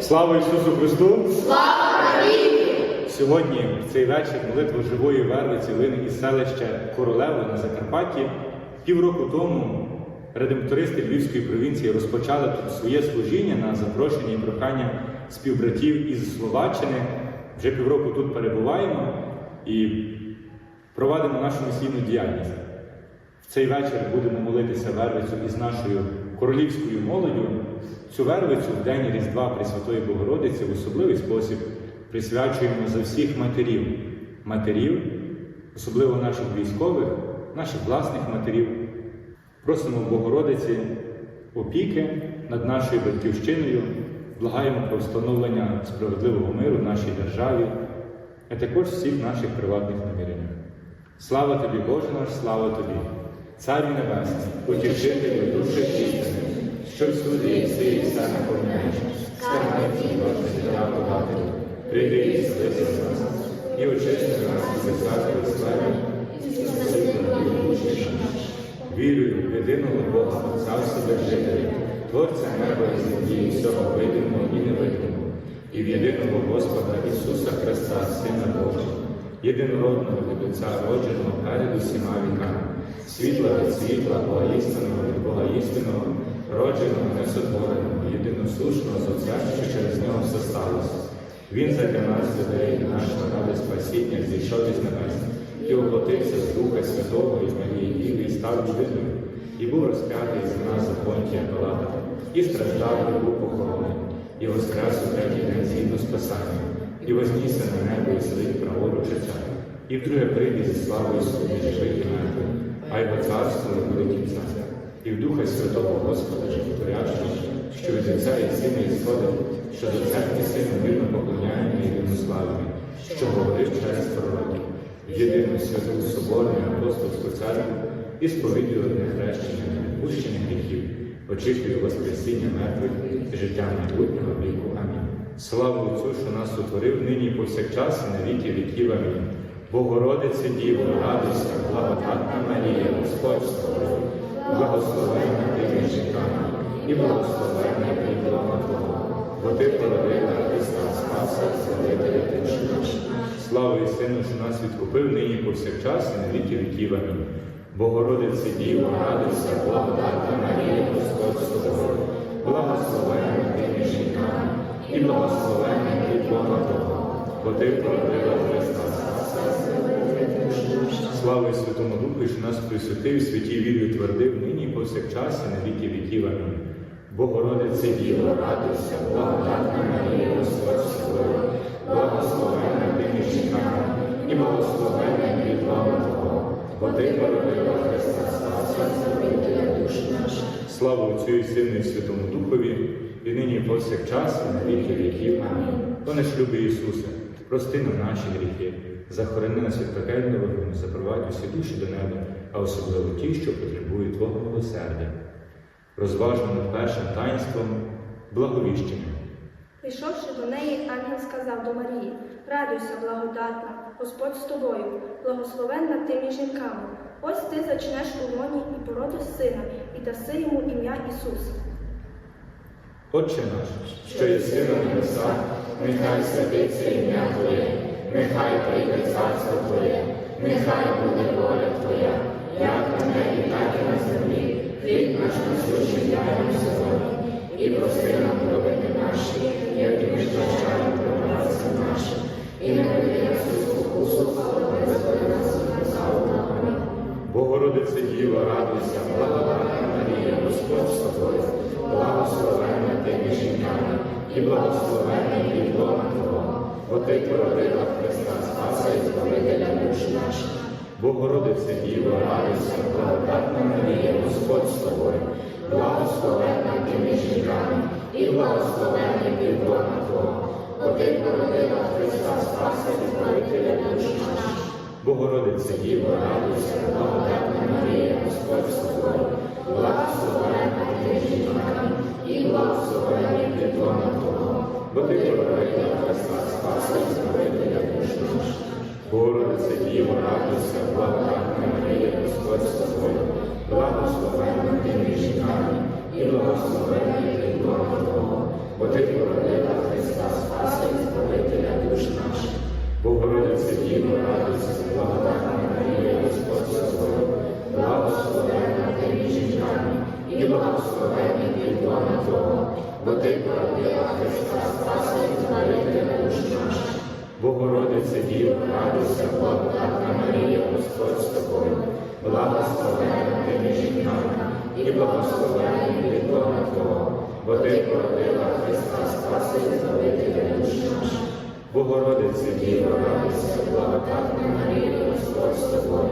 Слава Ісусу Христу! Слава Сьогодні, в цей вечір, молитва живої вервиці лине із селища Королево на Закарпатті. Півроку тому редемптористи Львівської провінції розпочали тут своє служіння на запрошення і прохання співбратів із Словаччини. Вже півроку тут перебуваємо і провадимо нашу місійну діяльність. В цей вечір будемо молитися вервицю із нашою королівською молоддю. Цю вервицю в день Різдва Пресвятої Богородиці в особливий спосіб присвячуємо за всіх матерів, матерів, особливо наших військових, наших власних матерів. Просимо Богородиці опіки над нашою батьківщиною, благаємо про встановлення справедливого миру в нашій державі, а також всіх наших приватних наміряннях. Слава тобі, Боже наш, слава тобі, Царю Небесний, утішителю душі істини, що всюди єси і все наповняєш, скарбниці Боже життя подателю, прийди злися нас, і очисти нас від всякої слави, і спаси душі наші. Вірую в єдиного Бога, Отця Вседержителя, Творця неба і землі, всього видимого і невидимого, і в єдиного Господа Ісуса Христа, Сина Божого, єдинородного від Отця родженого перед усіма віками, світла від світла, Бога істинного від Бога істинного, родженого, несотвореного, єдиносушного з Отця, що через нього все сталося. Він задля нас, людей, нашого ради спасіння, зійшов із небес, і оплотився з Духа Святого і з Марії Діви, і став людиною, і був розп'ятий за нас за Понтія Пилата, і страждав, і був похований, і воскрес у третій день згідно з Писанням, і вознісся на небо і сидить праворуч Отця, і вдруге прийде зі славою собі живих і мертвих, а його царство не буде кінця. І в Духа Святого Господа животворячого, що від Отця і Сина і сходить, що до церкви Сина вірно поклоняємо і вірно славимо, що говорив через пророків, єдину святу соборну апостольську церкву і сповідую одне хрещення відпущення гріхів, очікую Воскресіння мертвих і життя майбутнього віку. Амінь. Слава Отцю, що нас утворив нині повсякчас і на віки віків. Амінь. Богородице Діво, радуйся, благодатна Марія, Господь з тобою, благословенна ти між жінками, і благословенна плідова Твого, бо ти породила Христа Спаса, Славителя душі наші. Слава і Сину, що нас відкупив нині повсякчас і на віки віків. Амінь. Богородице Діво, радуйся, благодатна Марія, Господь з тобою, благословенна ти між і благословенна плідова Твого, бо ти породила Христа Слава Святому Духу, що нас присвятив, святій вірі твердив нині повсякчас і на віки віків. Амінь. Богородице Діво, радуйся, благодатна Марія, Господь з тобою, ти між жінками, і благословенна плід лона Твого, бо ти породила Христа Спаса, Збавителя душі наших. Слава Отцю і Сину і Святому Духові, і нині і повсякчас і на віки віків. Амінь. Пане шлюби Ісусе, прости нам наші гріхи, захорони нас від пекельного вогню, запровадь усі душі до неба, а особливо ті, що потребують Твого милосердя. Розважно над першим таїнством благовіщення. Прийшовши до неї, ангел сказав до Марії: Радуйся, благодатна, Господь з тобою, благословенна ти між жінками. Ось ти зачнеш у лоні і породиш сина, і даси йому ім'я Ісус. Отче наш, що єси на небесах, Нехай святиться ім'я Твоє, нехай прийде царство Твоє, нехай буде воля Твоя, як на небі, так і на землі. Хліб наш насущний дай нам сьогодні, і прости нам провини наші, як і ми прощаємо провинцям нашим. І не веди нас у спокусу, але визволи нас. Богородице Діво, радуйся, Благодатна Марія, Господь з тобою, благословенна ти між і благословенна плід лона Твого, бо ти Христа Спаса і душ наших. Богородице Діво, радуйся, благодатна Марія, Господь з тобою, благословенна ти між жінками, і благословенний підлона Твого, бо ти Христа Спаса і душ наших. Богородице Діво, радуйся, благодатна Марія, Господь з тобою, благословенна ти між жінками, і благословенний підлона Твого, бо ти породила Христа Спаса і Збавителя душ наших. Богородице Діво, радуйся, благодатна Марія, Господь з тобою, благословенна ти між жінками, і благословенний підлона Твого, бо ти Христа спаси Збавителя Христа Спаса і Збавителя душ наших. Богородице Діво, радуйся, благодатна Марія, Господь з тобою, благословенна ти між жінками, і благословенний підлона Твого, бо ти породила Христа Спаса і Збавителя душ наших. Богородице Діво, радуйся, благодатна Марія, Господь з тобою,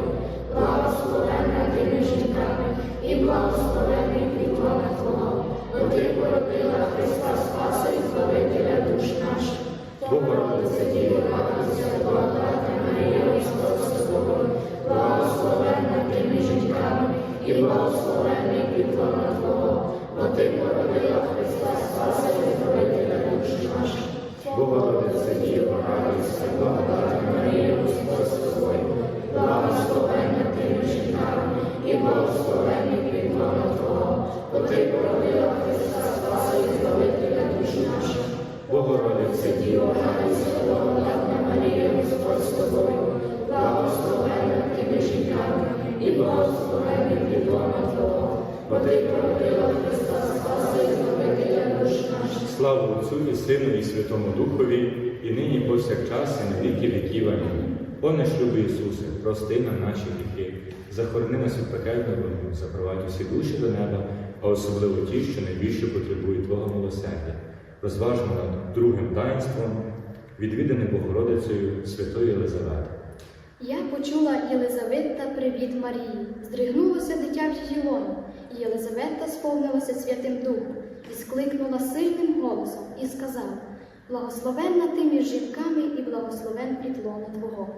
благословенна ти між жінками, і благословенний підлона Твого, бо ти породила Христа Спаса Богородице Діво, радуйся, благодатна Марія, Господь з тобою, благословенна ти між жінками, і благословенний підлона Твого, І душ наших. Слава Отцю і Сину і Святому Духові, і нині повсякчас, і на віки віків. Амінь. О наш Ісусе, прости нам наші гріхи, захорони нас від пекельного вогню, запровадь усі душі до неба, а особливо ті, що найбільше потребують Твого милосердя. Розважмо над другим таїнством, відвідане Богородицею Святої Єлизавети. Я почула Єлизавета привіт Марії, здригнулося дитя в її лоні, і Єлизавета сповнилася Святим Духом і скликнула сильним голосом і сказала: Благословенна ти між жінками і благословен підлона Твого.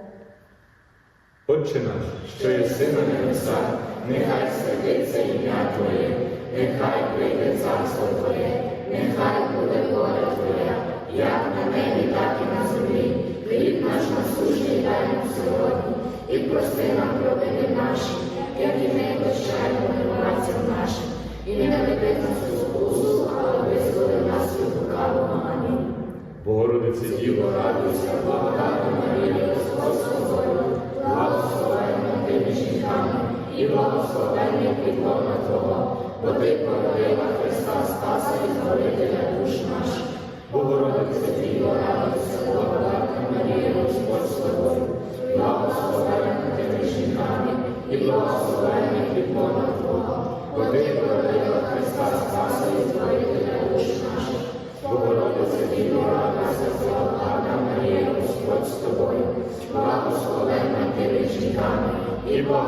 Отче наш, що єси на небесах, Нехай святиться ім'я Твоє, нехай прийде царство Твоє, радуйся,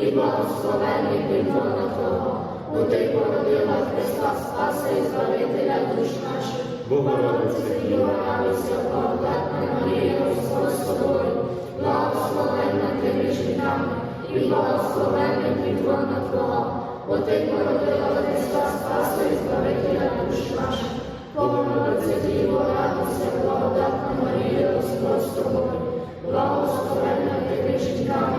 і благословенний підлона Твого, бо ти породила Христа Спаса і Збавителя душ наших. Богородице Діво, радуйся, благодатна Марія, Господь з тобою, благословенна ти між жінками, і благословенний підлона Твого, бо ти породила Христа Спаса і Збавителя душ наших. Богородице Діво, радуйся, благодатна Марія, Господь з тобою, благословенна ти між жінками,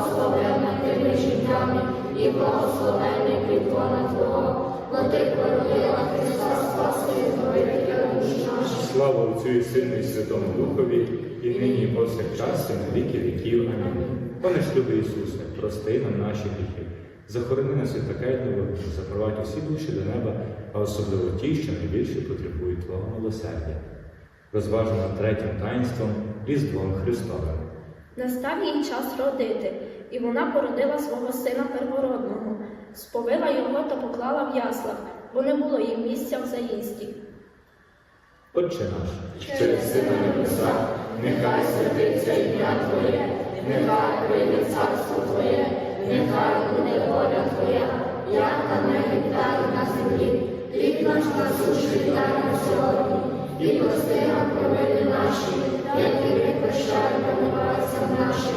благословенна ти між жінками, і благословений підлона Твого, бо Ти породила Христа Спаса і Збавителя душ наших. Слава Отцю і Сину і Святому Духові, і нині і повсякчас, і на віки віків. Амінь. Пане шлюби Ісусе, прости нам наші гріхи. Захорони нас від пекельного, запровадь усі душі до неба, а особливо ті, що найбільше потребують Твого милосердя. Розважимо над третім таїнством Різдвом Христовим. Настав їй час родити, і вона породила свого сина первородного, сповила його та поклала в яслах, бо не було їм місця в заїзді. Отче наш, що єси на небесах, нехай святиться ім'я Твоє, нехай прийде царство Твоє, нехай буде воля Твоя, як на небі, так і на землі. Хліб наш насущний дай нам сьогодні, і прости нам провини наші, як і ми прощаємо винуватцям нашим,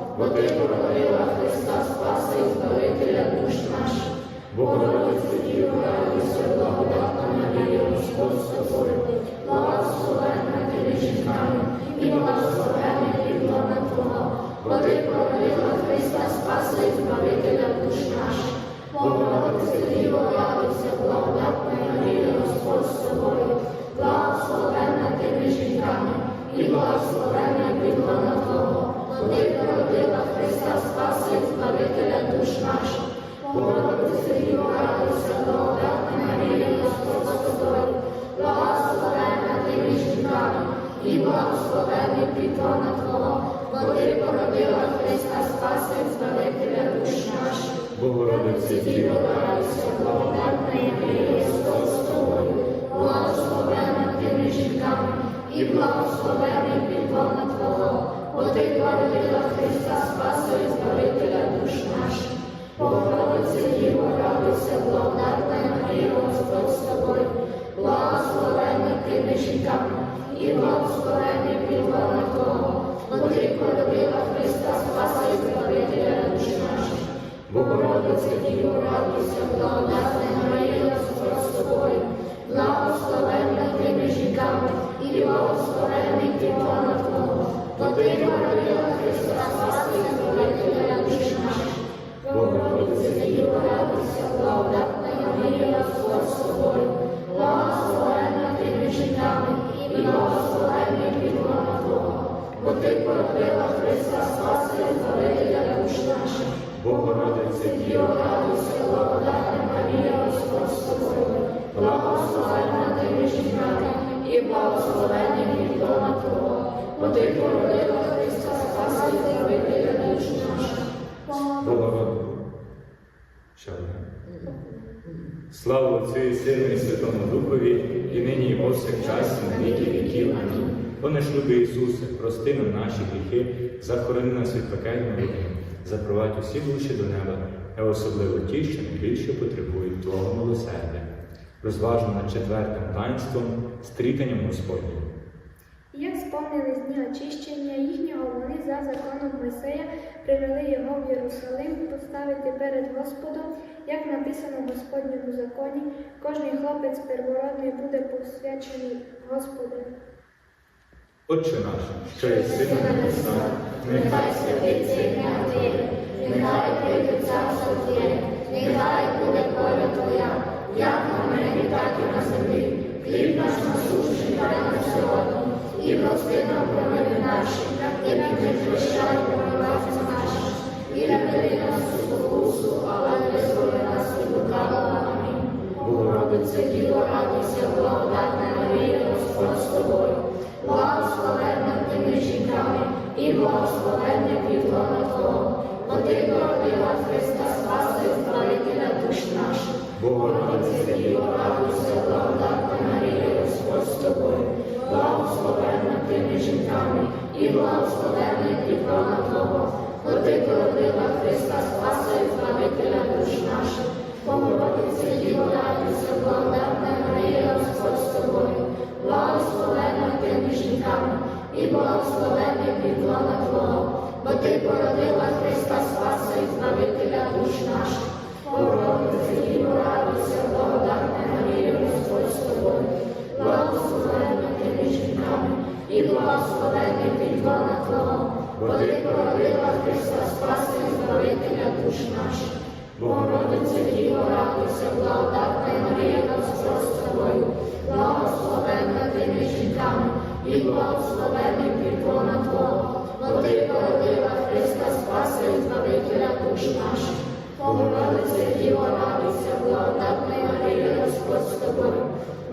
бо ти породила Христа Спаса і Збавителя душ наших. Богородиця Діво, радуйся, благодатна Марія, Господь з тобою, благословенна ти між жінками, і благословенна підлога Твого, бо ти породила Христа Спаса Збавителя душ наших. Благословений підлона Твого, бо ти породила Христа Спаса і Збавителя душ наших. Богородице Діво, радуйся, благодатна Марія, Господь з тобою, благословенна ти між жінками, і благословений підлона Твого, бо ти породила Христа Спаса і Збавителя душ наших. Богородиця Діво, радуйся, благодатна Господь з тобою, благословенна ти між жінками, і благословений підлона Твого, бо ти породила Христа Спаса і Збавителя душ наших. Богородиця Діво, радуйся, Марія, Христа Спаса і Збавителя душ наших. Богородице Діво, радуйся, благодатна Марія, Господь з тобою, благословенна ти між жінками, і благословений підлона Твого, бо ти породила Христа Спаса і Збавителя душ наших. Богородице. Ще. Слава Отцю і Сину і Святому Духові, і нині і повсякчас, і на віки віків. Амінь. Пане шлюби Ісусе, прости нам наші гріхи, захорони нас від пекельного вогню, запровадь усі душі до неба, а особливо ті, що найбільше потребують Твого милосердя. Розважно над четвертим таїнством, стрітанням Господнім. Як сповнились дні очищення їхнього, вони за законом Мойсея привели його в Єрусалим поставити перед Господом, як написано в Господньому законі, кожний хлопець первородний буде посвячений Господу. Отче наш, що є син на небесах, Нехай святиться ім'я Твоє, нехай прийде царство Твоє, нехай буде воля Твоя, як на небі, так і на землі. Хліб наш насущний дай нам сьогодні, і прости нам провини наші, і ми прощаємо винуватцям нашим, і не веди нас у спокусу, але визволи нас від лукавого. Амінь. Богородице Діво, радуйся, благодатна Марія, Господь з тобою, благословенна ти між жінками, і благословенний плідлона Твого, бо ти породила Христа Спаса і Збавителя душ наших. Богородице Діво, радуйся, благодатна Марія, Господь з тобою, благословенна ти між жінками, і благословенний плідлона Твого, бо ти породила Христа Спаса і Збавителя душ наших. Богородице Діво, радуйся, благодатна Марія, Господь з тобою, благословенна ти між жінками, і благословенний підлона Твого, бо ти породила Христа Спаса і Збавителя душ наших. Богородице Діво, радуйся, благодатна Марія, Господь з тобою, благословенна ти між жінками, і благословенний підлона Твого, бо ти породила Христа Спаса і Збавителя душ наших. Богородице Діво, радуйся, благодатна Марія, Господь з тобою, благословенна ти між жінками, і благословенний підлона Твого, бо ти породила Христа Спаса і Збавителя душ наших. Богородице Діво, радуйся, благодатна Марія, Господь з тобою,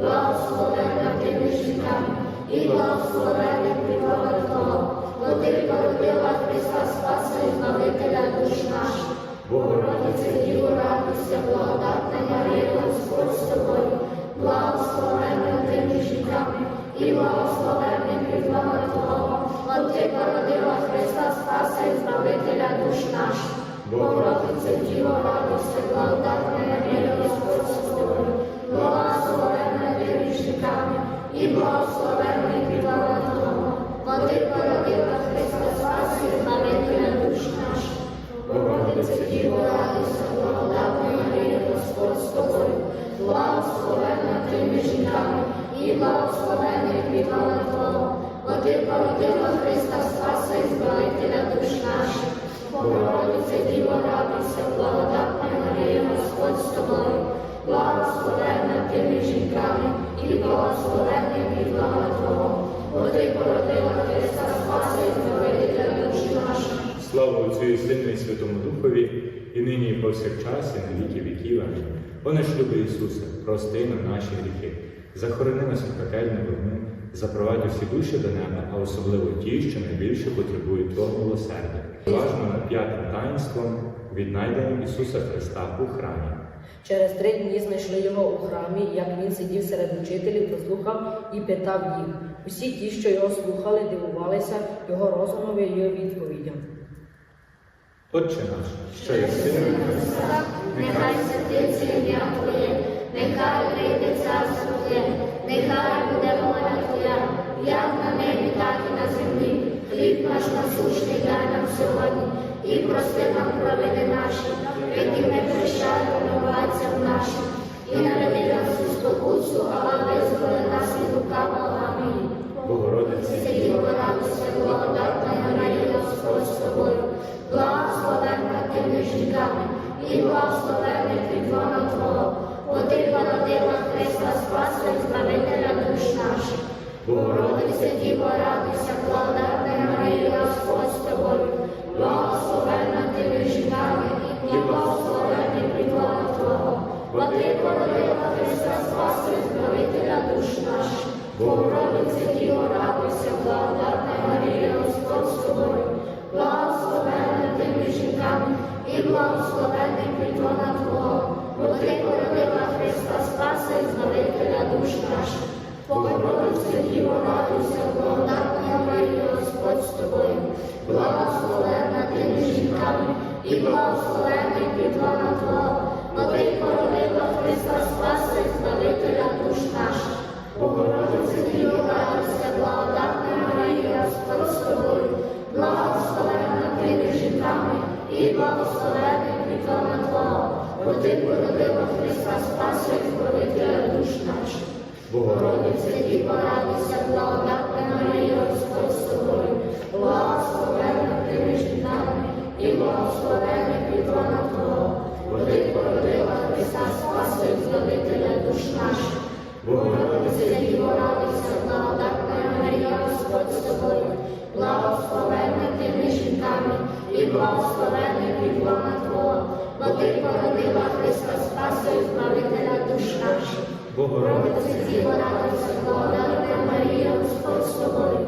благословенна ти між жінками, і благословенний підлона Твого, бо породила Христа Спаса і Збавителя душ наших. Богородице Діво, радуйся, благодатна Марія, Господь з тобою, благословенна ти між жінками, і благословенний підлона Твого, бо ти породила Христа Спаса і Збавителя душ наших. Богородице Діво, радуйся, благодатна Марія, Господь з тобою, благословенна ти між жінками, і благословенний підлона Твого, бо ти породила Христа Спаса і Збавителя душ наших. Діво, радуйся, благодатна Марія, Господь з тобою, благословенна ти між жінками, і і благословенний і Сину і Святому Духові, і нині, і повсякчас, і на віки віків. Амінь. О наш любий Ісусе, прости нам наші гріхи, захорони нас від пекельну вогню, запровадь усі душі до неба, а особливо ті, що найбільше потребують Твого милосердя. Важно над п'ятим таїнством віднайденням Ісуса Христа у храмі. Через три дні знайшли його у храмі, як він сидів серед учителів, послухав і питав їх. Усі ті, що його слухали, дивувалися його розумові й відповідям. Отче наш, що є син Нехай святиться ім'я Твоє, нехай прийде царство Твоє, нехай буде воля Твоя, як на небі, так і на землі. Хліб наш насущний дай нам сьогодні, і прости нам провини наші, які не прощай винуватцям нашим, і не веди нас у спокусу, але визволи нас від лукавого. Амінь. Богородиці, жінками, і благословенний підлона Твого, бо ти породила Христа Спаса і Збавителя душ наших. Богородице Діво, радуйся, благодатна Марія, Господь з тобою, благословенна ти між жінками, і благословенний підлона Твого, бо ти Христа Спаса Збавителя душ наших. Богородице Діво, радуйся, благодатна Марія, Господь з тобою, благословенна ти жінками, і благословенний підлона Твого, бо ти породила Христа Спаса і Збавителя душ наших. Богородице Діво, радуйся, благодатна Марія, Господь з тобою, благословенна ти між жінками, і благословенний підлона Твого, бо ти породила Христа Спаса і Збавителя душ наших. Богородице Діво, радуйся, благодатна Марія, Господь з тобою, благословенна ти між жінками, і благословенний підлона Твого, бо ти породила Христа Спаса і Збавителя душ наших. Богородице Діво, радуйся, благодатна Марія, Господь з тобою, благословенна ти між жінками, і благословенний підлона Твого, бо ти породила Христа Спаса і Збавителя душ наших. Богородице Діво, радуйся, благодатна Марія, Господь з тобою, благословенна ти між жінками, і благословенний підлона Твого, бо ти породила Христа Спаса і Збавителя душ наших. Богородице, Діво, радуйся, благодатна Марія, Господь з тобою,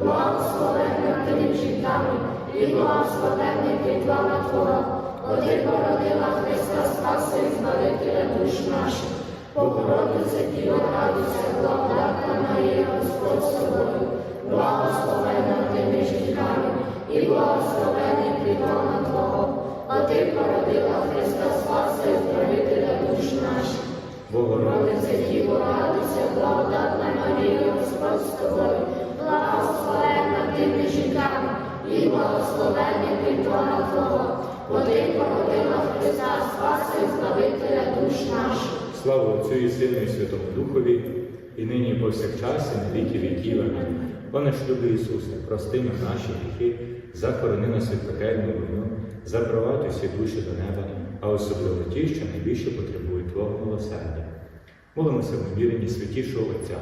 благословенна ти між жінками, і благословенний підлана Твого, бо ти породила Христа Спаси і Збавителя душ наших. Богородице, Діво, радуйся, благодатна Марія, Господь з тобою, благословенна ти між жінками, і благословенний підлана Твого, бо ти породила Христа Спаси Збавителя душ наших. Богородице, Діво, радуйся, благодатна Марія, Господь з тобою, благословенна ти між жінками, і благословенний підлона Твого, бо ти породила Христа Спаси Збавителя душ наших. слава Отцю і Сину і Святому Духові, і нині і повсякчас, і на віки віків. Амінь. О наш любий Ісусе, прости нам наші гріхи, захорони нас від пекельну війну, запровадь усі душі до неба, а особливо ті, що найбільше потребують Твого милосердя. Молимося в віренні святішого Отця.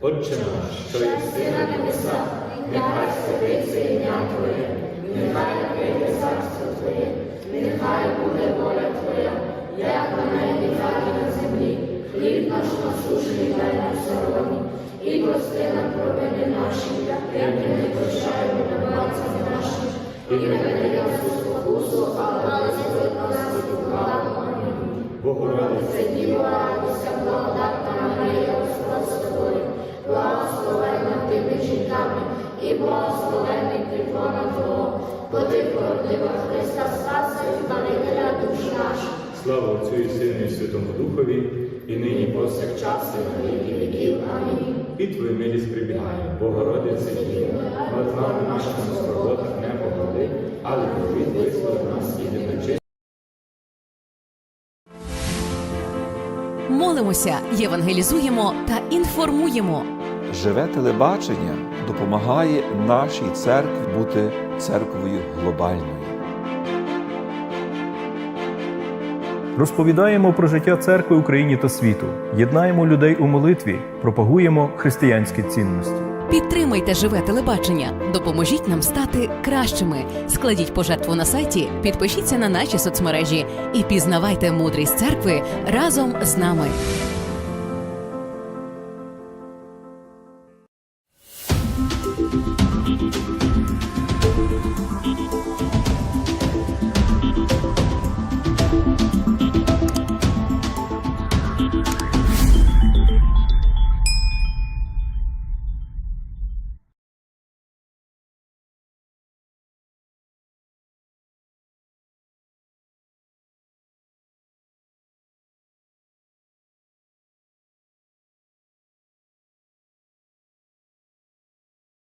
Отче наш, що єси на небесах, Нехай святиться ім'я Твоє, нехай прийде царство Твоє, нехай буде воля Твоя, як на небі, так і на землі. Хліб наш насушний дай нам сьогодні, і прости нам провини наші, як ми прощаємо винуватцям нашим, і не веди нас у спокусу, але нас від лукавого. Амінь. Богородице, Це Діво, радуйся, благодатна Марія, Господь з тобою, благословенна ти між жінками, і благословенний підлона Твого, бо ти породила Христа Спаса і Збавителя душ наших. слава Отцю і Сину і Святому Духові, і нині повсякчас, Час і на віки віків. Амінь. І Твою милість прибігає. Богородице, Діво, над нами нашими скорботах не погоди, але привід визволи нас і не. Молимося, євангелізуємо та інформуємо. Живе телебачення допомагає нашій церкві бути церквою глобальною. Розповідаємо про життя церкви в Україні та світу, єднаємо людей у молитві, пропагуємо християнські цінності. Підтримайте живе телебачення, допоможіть нам стати кращими. Складіть пожертву на сайті, підпишіться на наші соцмережі і пізнавайте мудрість церкви разом з нами.